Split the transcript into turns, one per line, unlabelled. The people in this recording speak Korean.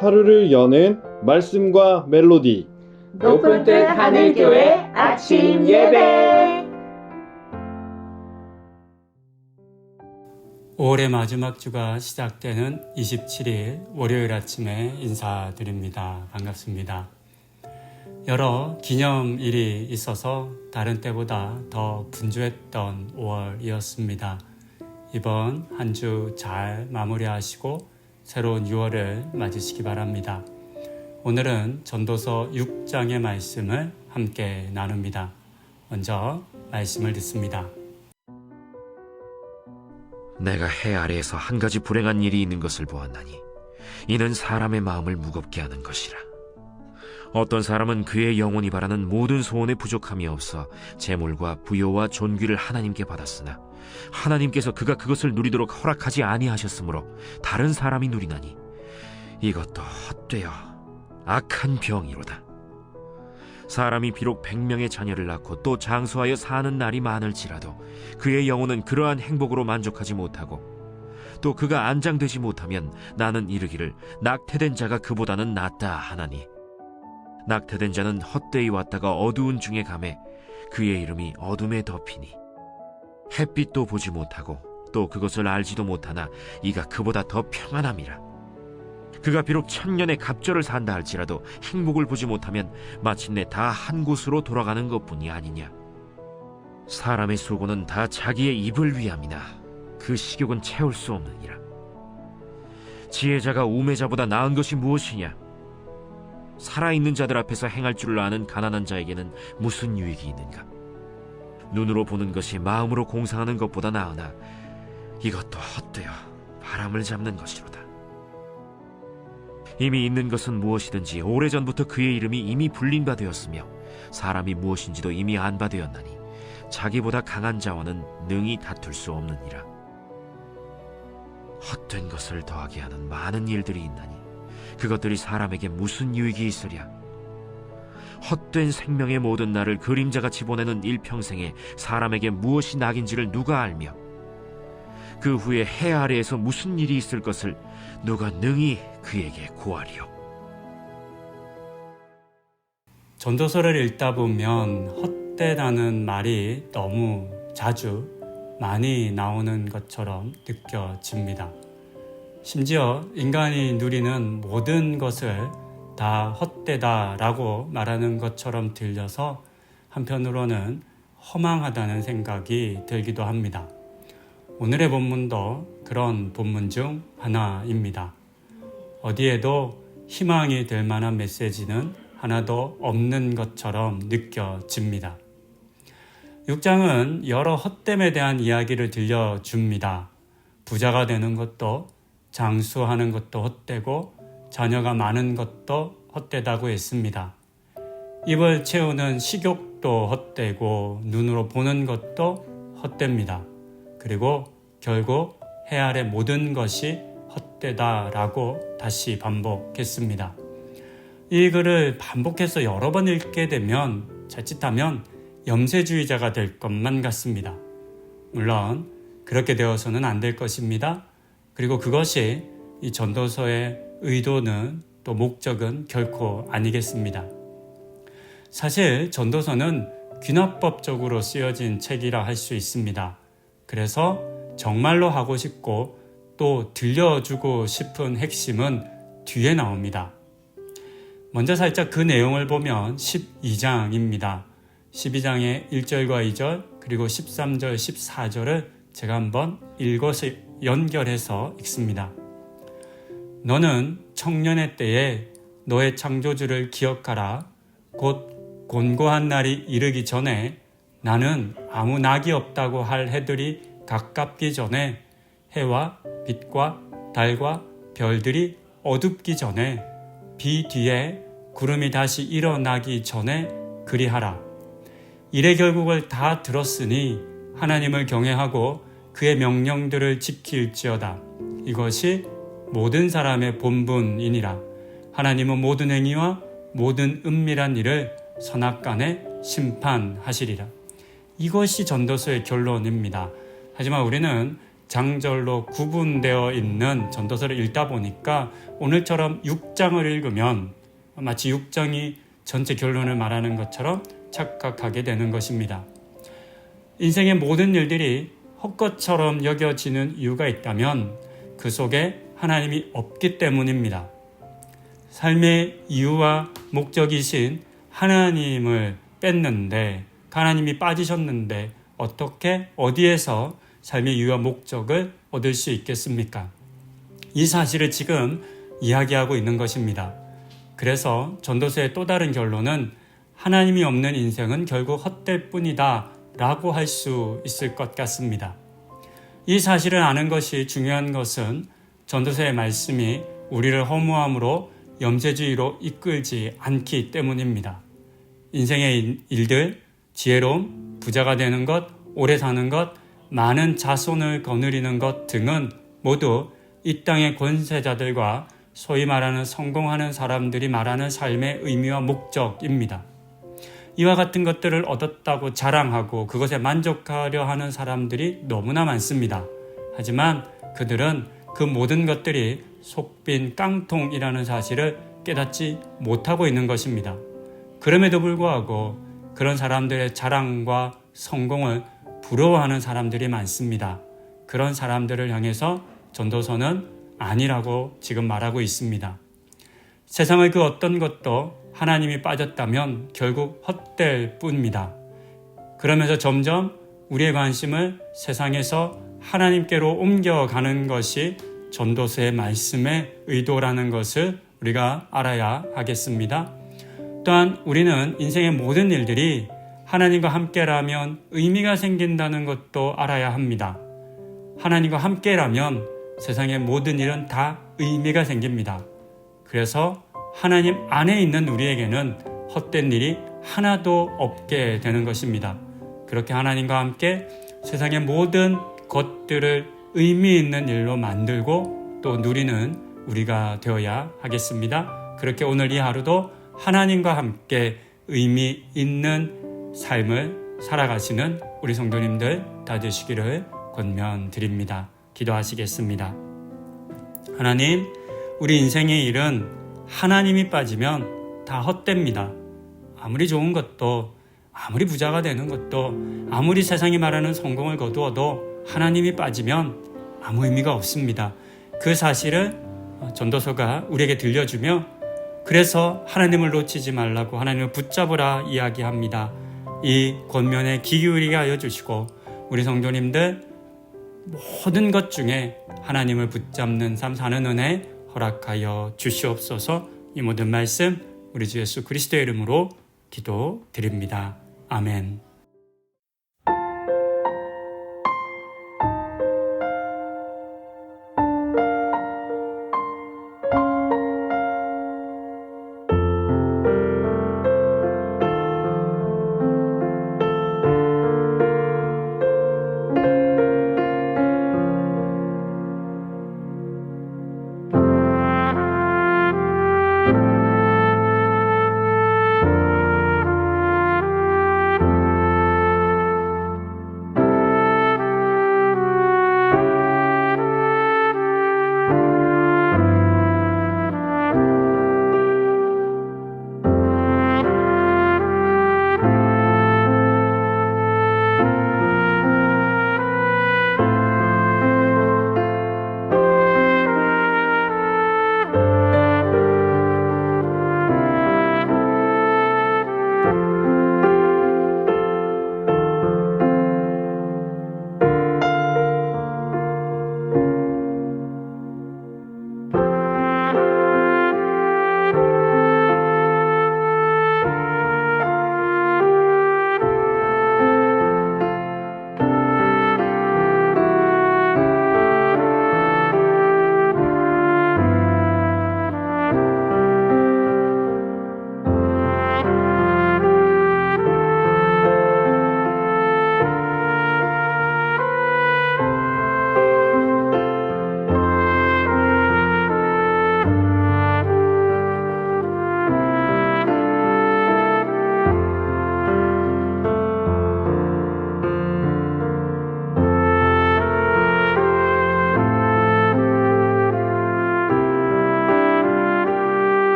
하루를 여는 말씀과 멜로디
높은 뜻 하늘교회 아침 예배.
올해 마지막 주가 시작되는 27일 월요일 아침에 인사드립니다. 반갑습니다. 여러 기념일이 있어서 다른 때보다 더 분주했던 5월이었습니다. 이번 한 주 잘 마무리하시고 새로운 6월을 맞으시기 바랍니다. 오늘은 전도서 6장의 말씀을 함께 나눕니다. 먼저 말씀을 듣습니다.
내가 해 아래에서 한 가지 불행한 일이 있는 것을 보았나니 이는 사람의 마음을 무겁게 하는 것이라. 어떤 사람은 그의 영혼이 바라는 모든 소원에 부족함이 없어 재물과 부요와 존귀를 하나님께 받았으나 하나님께서 그가 그것을 누리도록 허락하지 아니하셨으므로 다른 사람이 누리나니 이것도 헛되어 악한 병이로다. 사람이 비록 백명의 자녀를 낳고 또 장수하여 사는 날이 많을지라도 그의 영혼은 그러한 행복으로 만족하지 못하고 또 그가 안장되지 못하면 나는 이르기를 낙태된 자가 그보다는 낫다 하나니 낙태된 자는 헛되이 왔다가 어두운 중에 감해 그의 이름이 어둠에 덮이니 햇빛도 보지 못하고 또 그것을 알지도 못하나 이가 그보다 더 평안함이라 그가 비록 천년의 갑절을 산다 할지라도 행복을 보지 못하면 마침내 다 한 곳으로 돌아가는 것뿐이 아니냐. 사람의 수고는 다 자기의 입을 위함이나 그 식욕은 채울 수 없느니라. 지혜자가 우매자보다 나은 것이 무엇이냐? 살아있는 자들 앞에서 행할 줄을 아는 가난한 자에게는 무슨 유익이 있는가? 눈으로 보는 것이 마음으로 공상하는 것보다 나으나 이것도 헛되어 바람을 잡는 것이로다. 이미 있는 것은 무엇이든지 오래전부터 그의 이름이 이미 불린 바 되었으며 사람이 무엇인지도 이미 안 바 되었나니 자기보다 강한 자와는 능히 다툴 수 없느니라. 헛된 것을 더하게 하는 많은 일들이 있나니 그것들이 사람에게 무슨 유익이 있으랴. 헛된 생명의 모든 날을 그림자같이 보내는 일평생에 사람에게 무엇이 낙인지를 누가 알며 그 후에 해 아래에서 무슨 일이 있을 것을 누가 능히 그에게 고하리요.
전도서를 읽다 보면 헛되다는 말이 너무 자주 많이 나오는 것처럼 느껴집니다. 심지어 인간이 누리는 모든 것을 다 헛되다 라고 말하는 것처럼 들려서 한편으로는 허망하다는 생각이 들기도 합니다. 오늘의 본문도 그런 본문 중 하나입니다. 어디에도 희망이 될 만한 메시지는 하나도 없는 것처럼 느껴집니다. 6장은 여러 헛됨에 대한 이야기를 들려줍니다. 부자가 되는 것도 장수하는 것도 헛되고 자녀가 많은 것도 헛되다고 했습니다. 입을 채우는 식욕도 헛되고 눈으로 보는 것도 헛됩니다. 그리고 결국 해 아래 모든 것이 헛되다라고 다시 반복했습니다. 이 글을 반복해서 여러 번 읽게 되면 자칫하면 염세주의자가 될 것만 같습니다. 물론 그렇게 되어서는 안 될 것입니다. 그리고 그것이 이 전도서의 의도는 또 목적은 결코 아니겠습니다. 사실 전도서는 귀납법적으로 쓰여진 책이라 할 수 있습니다. 그래서 정말로 하고 싶고 또 들려주고 싶은 핵심은 뒤에 나옵니다. 먼저 살짝 그 내용을 보면 12장입니다. 12장의 1절과 2절 그리고 13절, 14절을 제가 한번 읽어서 연결해서 읽습니다. 너는 청년의 때에 너의 창조주를 기억하라. 곧 곤고한 날이 이르기 전에 나는 아무 낙이 없다고 할 해들이 가깝기 전에 해와 빛과 달과 별들이 어둡기 전에 비 뒤에 구름이 다시 일어나기 전에 그리하라. 일의 결국을 다 들었으니 하나님을 경외하고 그의 명령들을 지킬지어다. 이것이 모든 사람의 본분이니라. 하나님은 모든 행위와 모든 은밀한 일을 선악간에 심판하시리라. 이것이 전도서의 결론입니다. 하지만 우리는 장절로 구분되어 있는 전도서를 읽다 보니까 오늘처럼 6장을 읽으면 마치 6장이 전체 결론을 말하는 것처럼 착각하게 되는 것입니다. 인생의 모든 일들이 헛것처럼 여겨지는 이유가 있다면 그 속에 하나님이 없기 때문입니다. 삶의 이유와 목적이신 하나님을 뺐는데 하나님이 빠지셨는데 어떻게 어디에서 삶의 이유와 목적을 얻을 수 있겠습니까? 이 사실을 지금 이야기하고 있는 것입니다. 그래서 전도서의 또 다른 결론은 하나님이 없는 인생은 결국 헛될 뿐이다 라고 할 수 있을 것 같습니다. 이 사실을 아는 것이 중요한 것은 전도서의 말씀이 우리를 허무함으로 염세주의로 이끌지 않기 때문입니다. 인생의 일들, 지혜로움, 부자가 되는 것, 오래 사는 것, 많은 자손을 거느리는 것 등은 모두 이 땅의 권세자들과 소위 말하는 성공하는 사람들이 말하는 삶의 의미와 목적입니다. 이와 같은 것들을 얻었다고 자랑하고 그것에 만족하려 하는 사람들이 너무나 많습니다. 하지만 그들은 그 모든 것들이 속빈 깡통이라는 사실을 깨닫지 못하고 있는 것입니다. 그럼에도 불구하고 그런 사람들의 자랑과 성공을 부러워하는 사람들이 많습니다. 그런 사람들을 향해서 전도서는 아니라고 지금 말하고 있습니다. 세상의 그 어떤 것도 하나님이 빠졌다면 결국 헛될 뿐입니다. 그러면서 점점 우리의 관심을 세상에서 하나님께로 옮겨가는 것이 전도서의 말씀의 의도라는 것을 우리가 알아야 하겠습니다. 또한 우리는 인생의 모든 일들이 하나님과 함께라면 의미가 생긴다는 것도 알아야 합니다. 하나님과 함께라면 세상의 모든 일은 다 의미가 생깁니다. 그래서 하나님 안에 있는 우리에게는 헛된 일이 하나도 없게 되는 것입니다. 그렇게 하나님과 함께 세상의 모든 것들을 의미 있는 일로 만들고 또 누리는 우리가 되어야 하겠습니다. 그렇게 오늘 이 하루도 하나님과 함께 의미 있는 삶을 살아가시는 우리 성도님들 다 되시기를 권면드립니다. 기도하시겠습니다. 하나님, 우리 인생의 일은 하나님이 빠지면 다 헛됩니다. 아무리 좋은 것도, 아무리 부자가 되는 것도, 아무리 세상이 말하는 성공을 거두어도 하나님이 빠지면 아무 의미가 없습니다. 그 사실을 전도서가 우리에게 들려주며 그래서 하나님을 놓치지 말라고 하나님을 붙잡으라 이야기합니다. 이 권면에 귀 기울이게 하여 주시고 우리 성도님들 모든 것 중에 하나님을 붙잡는 삶 사는 은혜 허락하여 주시옵소서 이 모든 말씀 우리 주 예수 그리스도의 이름으로 기도드립니다. 아멘.